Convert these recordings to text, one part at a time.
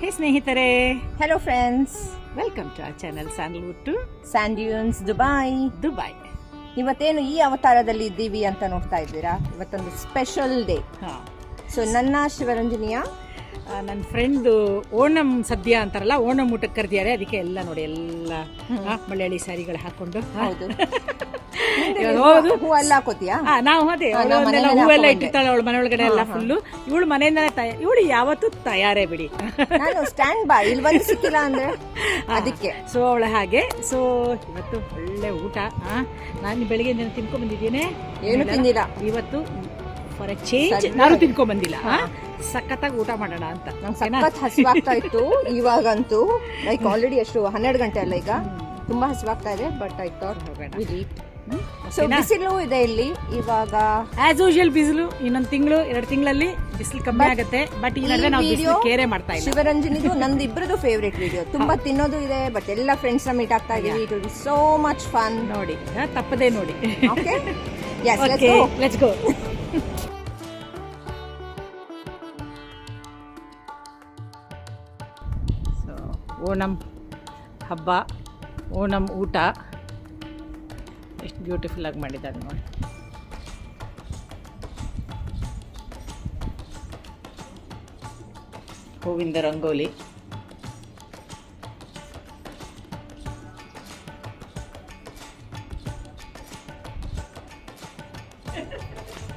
ಹೇ ಸ್ನೇಹಿತರೆ. Hello friends welcome to ಆ channel Sandalwood to sand dunes Dubai Dubai ಇವತ್ತೇನು ಈ ಅವತಾರದಲ್ಲಿ ಇದ್ದೀವಿ ಅಂತ ನೋಡ್ತಾ ಇದ್ದೀರಾ? ಇವತ್ತೊಂದು ಸ್ಪೆಷಲ್ ಡೇ ಹಾಂ. ಸೊ ನನ್ನ ಶಿವರಂಜನಿಯ? ನನ್ನ ಫ್ರೆಂಡು ಓಣಂ ಸದ್ಯ ಅಂತಾರಲ್ಲ ಓಣಂ ಊಟಕ್ಕೆ ಕರೆದಿದ್ದಾರೆ. ಅದಕ್ಕೆ ಎಲ್ಲ ನೋಡಿ ಎಲ್ಲ ಮಲಯಾಳಿ ಸ್ಯಾರಿಗಳು ಹಾಕೊಂಡು. ಹೌದು. ಇವಾಗ ಹೂ ಎಲ್ಲ ಹಾಕೋತಿಯಾ? ಆ, ನಾವು ಅದೇ ಅವಳು ಒಂದೆಲ್ಲ ಹೂವೆಲ್ಲ ಇಟ್ಟಿರ್ತಾಳೆ ಅವಳ ಮನೆ ಒಳಗಡೆ ಎಲ್ಲ ಫುಲ್ಲು ಇವಳು ಮನೆಯಿಂದನೇ ತಯ ಇವಳು ಯಾವತ್ತೂ ತಯಾರೇ ಬಿಡಿ. ನಾನು ಸ್ಟ್ಯಾಂಡ್ ಬೈ ಇಲ್ಲಿ ಬಂದು ಸಿಕ್ಕಿಲ್ಲ ಅಂದ್ರೆ? ಅದಕ್ಕೆ. ಸೊ ಅವಳ ಹಾಗೆ. ಸೊ ಇವತ್ತು ಒಳ್ಳೆ ಊಟ ಆ, ನಾನು ಬೆಳಿಗ್ಗೆ ನಾನು ತಿನ್ಕೊಂಡ್ ಬಂದಿದ್ದೇನೆ. ಏನು ತಿಂದಿಲ್ಲ. ಇವತ್ತು ಫಾರ್ ಎ ಚೇಂಜ್ ನಾನು ತಿನ್ಕೊಂಡ್ ಬಂದಿಲ್ಲ ಆ? ಸಖತ್ತಾಗಿ ಊಟ ಮಾಡೋಣ ಅಂತ. ನಂಗೆ ಓಕೆನಾ? ಸಖತ್ ಹಸಿವಾಗ್ತಾ ಇತ್ತು. ಇವಾಗಂತೂ ಲೈಕ್ ಆಲ್ರೆಡಿ ಎಷ್ಟು ಹನ್ನೆರಡು ಗಂಟೆ ಅಲ್ಲ ಈಗ. ತುಂಬಾ ಹಸಿವಾಗ್ತಾ ಇದೆ ಬಟ್ ಐ ಥಾಟ್ ಹೋಗೋಣ. Will eat? ಸೊ? ಬಿಸಿಲು ಇದೆ ಇಲ್ಲಿ. ಇವಾಗ ಆಸ್ ಯೂಶುವಲ್ ಬಿಸಿಲು ಇನ್ನೊಂದು ತಿಂಗಳು ಎರಡು ತಿಂಗಳಲ್ಲಿ ಬಿಸಿಲು ಕಮ್ಮಿ ಆಗುತ್ತೆ. ಬಟ್ ಈ ನಡುವೆ ನಾವು ಬಿಸಿಲು ಕೇರೆ ಮಾಡ್ತಾ ಇದ್ದೀವಿ ಶಿವರಂಜನಿದು ನಂದು ಇಬ್ಬರದು ಫೇವ್ರೇಟ್ ವಿಡಿಯೋ ತುಂಬಾ ತಿನ್ನೋದು ಇದೆ ಬಟ್ ಎಲ್ಲ ಫ್ರೆಂಡ್ಸ್ನ ಮೀಟ್ ಆಗ್ತಾ ಇದೀವಿ. It will so much fun ನೋಡಿ ತಪ್ಪದೆ ನೋಡಿ. Okay okay let's go Onam ಹಬ್ಬ ಓಣಂ ಊಟ. ಎಷ್ಟು ಬ್ಯೂಟಿಫುಲ್ ಆಗಿ ಮಾಡಿದ್ದಾರೆ ನೋಡಿ. ಹೂವಿಂದ ರಂಗೋಲಿ.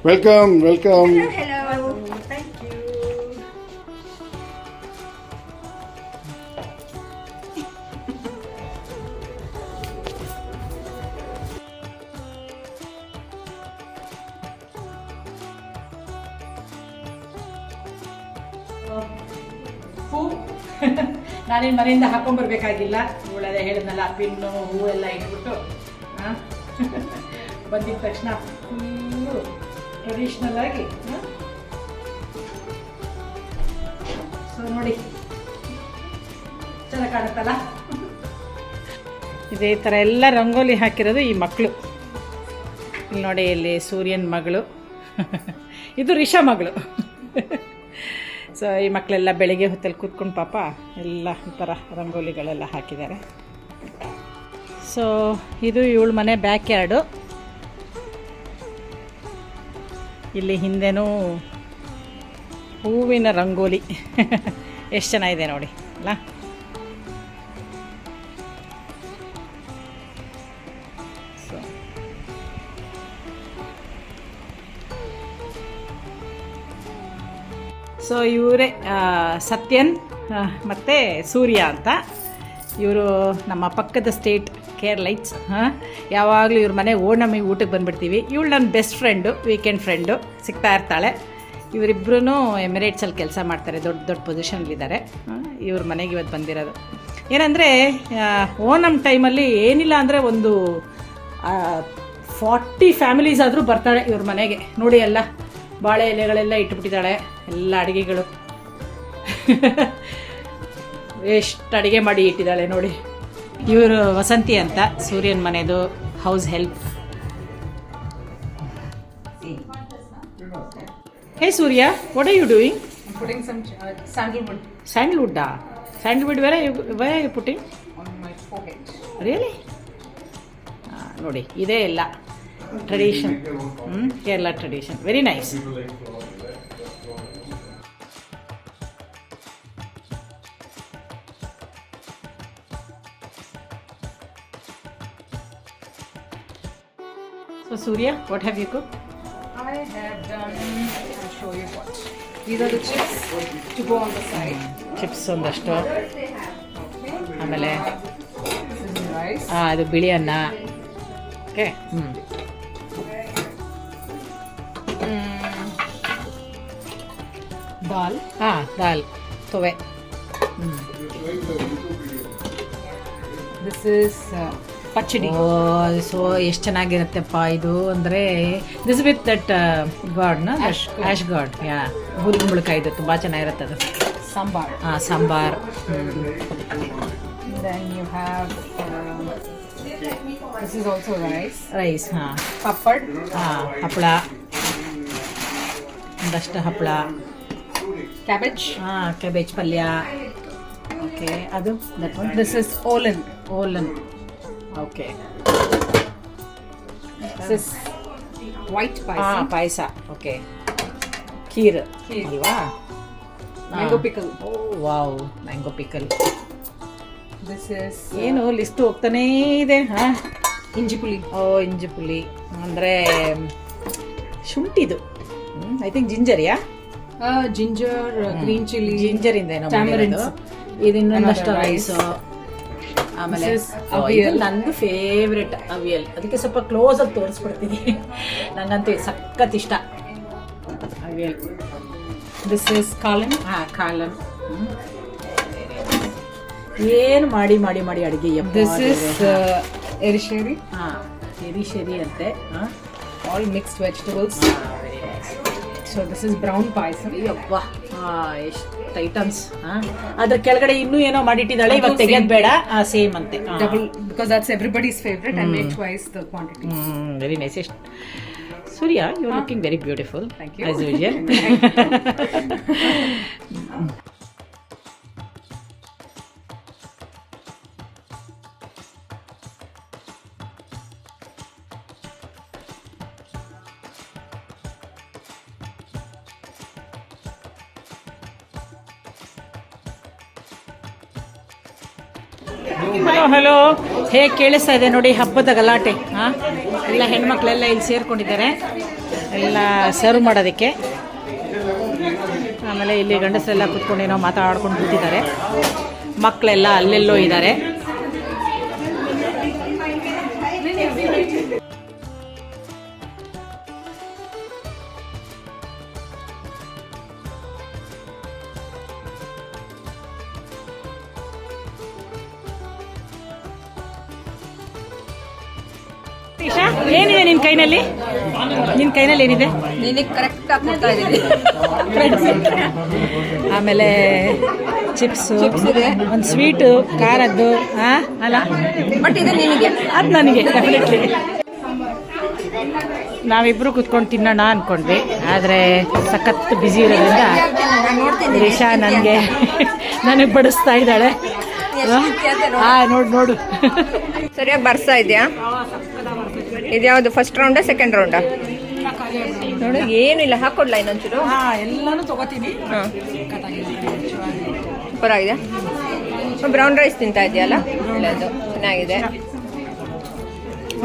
Welcome welcome. ಹೂ ನಾನೇನು ಮನೆಯಿಂದ ಹಾಕೊಂಡ್ಬರ್ಬೇಕಾಗಿಲ್ಲ ಇವಳದೇ ಹೇಳಿದ್ನಲ್ಲ, ಪಿನ್ನು, ಹೂ ಎಲ್ಲ ಇಟ್ಬಿಟ್ಟು ಬಂದಿದ ತಕ್ಷಣ ಫುಲ್ಲು ಟ್ರೆಡಿಷ್ನಲ್ ಆಗಿ ಸೊ ನೋಡಿ. ಚೆನ್ನಾಗಿ ಕಾಣುತ್ತಲ್ಲ? ಇದೇ ಥರ ಎಲ್ಲ ರಂಗೋಲಿ ಹಾಕಿರೋದು ಈ ಮಕ್ಕಳು ಇಲ್ಲಿ ನೋಡಿ, ಇಲ್ಲಿ ಸೂರ್ಯನ ಮಗಳು. ಇದು ರಿಷಾ ಮಗಳು. ಸೊ ಈ ಮಕ್ಕಳೆಲ್ಲ ಬೆಳಿಗ್ಗೆ ಹೊತ್ತಲ್ಲಿ ಕೂತ್ಕೊಂಡು ಪಾಪ ಎಲ್ಲ ಒಂಥರ ಥರ ರಂಗೋಲಿಗಳೆಲ್ಲ ಹಾಕಿದ್ದಾರೆ. ಸೊ ಇದು ಇವಳ ಮನೆ ಬ್ಯಾಕ್ ಯಾರ್ಡು ಇಲ್ಲಿ ಹಿಂದೆನೂ ಹೂವಿನ ರಂಗೋಲಿ. ಎಷ್ಟು ಚೆನ್ನಾಗಿದೆ ನೋಡಿ, ಅಲ್ಲ? ಸೊ ಇವರೇ ಸತ್ಯನ್ ಮತ್ತು ಸೂರ್ಯ ಅಂತ. ಇವರು ನಮ್ಮ ಪಕ್ಕದ ಸ್ಟೇಟ್ ಕೇರ್ ಲೈಟ್ಸ್ ಯಾವಾಗಲೂ ಇವ್ರ ಮನೆ ಓಣಮಿ ಊಟಕ್ಕೆ ಬಂದುಬಿಡ್ತೀವಿ. ಇವಳು ನನ್ನ ಬೆಸ್ಟ್ ಫ್ರೆಂಡು ವೀಕೆಂಡ್ ಫ್ರೆಂಡು ಸಿಗ್ತಾ ಇರ್ತಾಳೆ. ಇವರಿಬ್ಬರೂ ಎಮಿರೇಟ್ಸಲ್ಲಿ ಕೆಲಸ ಮಾಡ್ತಾರೆ, ದೊಡ್ಡ ದೊಡ್ಡ ಪೊಸಿಷನ್ಲಿದ್ದಾರೆ ಇವ್ರ ಮನೆಗೆ ಇವತ್ತು ಬಂದಿರೋದು. ಏನಂದರೆ ಓಣಮ್ ಟೈಮಲ್ಲಿ ಏನಿಲ್ಲ ಅಂದರೆ ಒಂದು ಫಾರ್ಟಿ ಫ್ಯಾಮಿಲೀಸ್ ಆದರೂ ಬರ್ತಾಳೆ ಇವ್ರ ಮನೆಗೆ. ನೋಡಿ ಎಲ್ಲ ಬಾಳೆ ಎಲೆಗಳೆಲ್ಲ ಇಟ್ಬಿಟ್ಟಿದ್ದಾಳೆ. ಎಲ್ಲ ಅಡುಗೆಗಳು. ಎಷ್ಟು ಅಡುಗೆ ಮಾಡಿ ಇಟ್ಟಿದ್ದಾಳೆ ನೋಡಿ. ಇವರು ವಸಂತಿ ಅಂತ ಸೂರ್ಯನ ಮನೆದು house help. Hey Surya what are you doing Sandalwood ಸ್ಯಾಂಡಲ್ವುಡ್ಡಾ Sandalwood where where you forehead. Really ನೋಡಿ ಇದೇ ಎಲ್ಲ. ಟ್ರೆಡಿಷನ್ ಹ್ಞೂ Kerala tradition very nice So Surya what have you cook I have done, I'll show you what. These are the chips to go on the side. Chips ಒಂದಷ್ಟು ಆಮೇಲೆ This is rice. ಆ, ಅದು ಬಿಳಿ ಅನ್ನ okay ಹ್ಞೂ Dal. ಹಾಂ ದಾಲ್ ತೊವೆ ಹ್ಞೂ This is O so ಎಷ್ಟು ಚೆನ್ನಾಗಿರುತ್ತಪ್ಪ ಇದು? ಅಂದರೆ ದಿಸ್ ವಿತ್ ದಟ್ ಗಾಡ್ನ. ಆಶ್ ಗಾಡ್ ಯಾ ಇದು ತುಂಬ ಚೆನ್ನಾಗಿರುತ್ತೆ ಅದು. ಸಾಂಬಾರ್. ಹಾಂ ಸಾಂಬಾರ್. ರೈಸ್ ಹಾಂ. ಪಪ್ಪಡ್ ಹಾಂ ಹಪ್ಪಳ ಒಂದಷ್ಟು ಹಪ್ಪಳ ಕ್ಯಾಬೇಜ್ ಹಾಂ ಕ್ಯಾಬೇಜ್ ಪಲ್ಯ. ಓಕೆ ಅದು? That one This olan. Olan okay This is white ಹಾಂ paisa. ಪಾಯಸ ಓಕೆ ಖೀರ್. ಅಲ್ವಾ Mango pickle. Oh wow mango pickle This is ಏನು ಲಿಸ್ಟ್ ಹೋಗ್ತಾನೇ ಇದೆ ಹಾಂ inji puli. Oh inji puli ಅಂದರೆ ಶುಂಠಿದು I think ginger yeah Uh, ginger, uh, green chili. Ginger ಇಂದ ಏನೋ Tamarind. ಮಾಡಿರೋದು. ಇದು ಇನ್ನೊಂದಷ್ಟು Another ರೈಸ್ ಆಮೇಲೆ ಇದು. ನಂದು ಫೇವ್ರೆಟ್ ಅವಿಯಲ್ ಅದಕ್ಕೆ ಸ್ವಲ್ಪ ಕ್ಲೋಸ್ ಆಗಿ ತೋರಿಸ್ಬಿಡ್ತೀನಿ. ನಂಗಂತೂ ಸಖತ್ ಇಷ್ಟ. ಅವಿಯಲ್ ದಿಸ್ ಇಸ್ ಕಾಲನ್ ಹಾ ಕಾಲನ್ ಏನು ಮಾಡಿ ಮಾಡಿ ಮಾಡಿ ಅಡುಗೆ? This is erissery. ಹಾ ಎರಿಶೇರಿ ಶರಿ ಅಂತೆ. All mixed vegetables so this is brown payasa. paisa. ಎಷ್ಟು ಐಟಮ್ಸ್ ಅದ್ರ ಕೆಳಗಡೆ ಇನ್ನೂ ಏನೋ ಮಾಡಿಟ್ಟಿದ್ದಾಳೆ ಇವಾಗ ತೆಗೆಯೋದು ಬೇಡ. ಸೇಮ್ ಅಂತೆ. Double because that's everybody's favourite I made twice the quantity very nice ಎಷ್ಟು Surya you are looking very beautiful thank you as usual hello hello ಹೇಗೆ ಕೇಳಿಸ್ತಾ ಇದೆ ನೋಡಿ, ಹಬ್ಬದ ಗಲಾಟೆ. ಹಾಂ ಎಲ್ಲ ಹೆಣ್ಮಕ್ಳೆಲ್ಲ ಇಲ್ಲಿ ಸೇರ್ಕೊಂಡಿದ್ದಾರೆ. ಎಲ್ಲ ಸರ್ವ್ ಮಾಡೋದಕ್ಕೆ. ಆಮೇಲೆ ಇಲ್ಲಿ ಗಂಡಸರೆಲ್ಲ ಕುತ್ಕೊಂಡು ಏನೋ ಮಾತಾಡ್ಕೊಂಡು ಕೂತಿದ್ದಾರೆ. ಮಕ್ಕಳೆಲ್ಲ ಅಲ್ಲೆಲ್ಲೋ ಇದ್ದಾರೆ. ಕೈನಲ್ಲಿ? ನಿನ್ನ ಕೈನಲ್ಲಿ ಏನಿದೆ? ಕರೆಕ್ಟ್ ಆಮೇಲೆ ಚಿಪ್ಸು. ಒಂದು ಸ್ವೀಟು ಖಾರದ್ದು ಹಾಂ ಅಲ್ಲ? ಬಟ್ ಇದು ನಿನಗೆ. ಅದು ನನಗೆ ಡೆಫಿನೆಟ್ಲಿ ನಾವಿಬ್ಬರು ಕುತ್ಕೊಂಡು ತಿನ್ನೋಣ ಅಂದ್ಕೊಂಡ್ವಿ ಆದರೆ ಸಖತ್ ಬ್ಯುಸಿ ಇರೋದ್ರಿಂದ ರಿಷಾ ನನಗೆ ನನಗೆ ಬಡಿಸ್ತಾ ಇದ್ದಾಳೆ. ಹಾಂ ನೋಡು ನೋಡು. ಸರಿಯಾಗಿ ಬರ್ತಾ ಇದೆಯಾ? ಇದ್ಯಾವುದು ಫಸ್ಟ್ ರೌಂಡಾ ಸೆಕೆಂಡ್ ರೌಂಡಾ ನೋಡು ಏನಿಲ್ಲ ಹಾಕೊಡ್ಲಾ ಇನ್ನೊಂಚೂರು? ಹಾಂ ಎಲ್ಲನೂ ತಗೋತೀನಿ. ಹಾಂ. ಸೂಪರ್ ಆಗಿದೆ ಬ್ರೌನ್ ರೈಸ್ ತಿಂತಾ ಇದೆಯಲ್ಲ ಒಳ್ಳೆಯದು ಚೆನ್ನಾಗಿದೆ.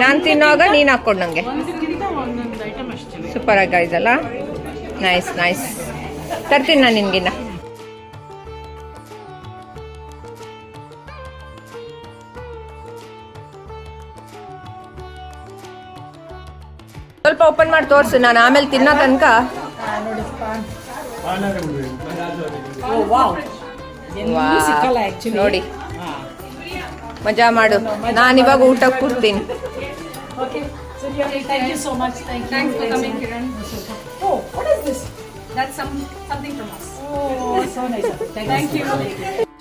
ನಾನು ತಿನ್ನೋವಾಗ ನೀನು ಹಾಕ್ಕೊಡು ನನಗೆ ಸೂಪರ್ ಆಗಿದೆಲ್ಲ ನೈಸ್ ನೈಸ್ ತರ್ತೀನಿ ನಾನು ನಿನ್ಗಿನ್ನ. ಸ್ವಲ್ಪ ಓಪನ್ ಮಾಡಿ ತೋರಿಸು ನಾನು ಆಮೇಲೆ ತಿನ್ನೋ ತನಕ. ನೋಡಿ. ಮಜಾ ಮಾಡು. ನಾನು ಇವಾಗ ಊಟಕ್ಕೆ ಕೂರ್ತೀನಿ. Okay thank you so much thank you Thanks for coming, oh what is this That's some something from us. Oh, so nice. Thank, you.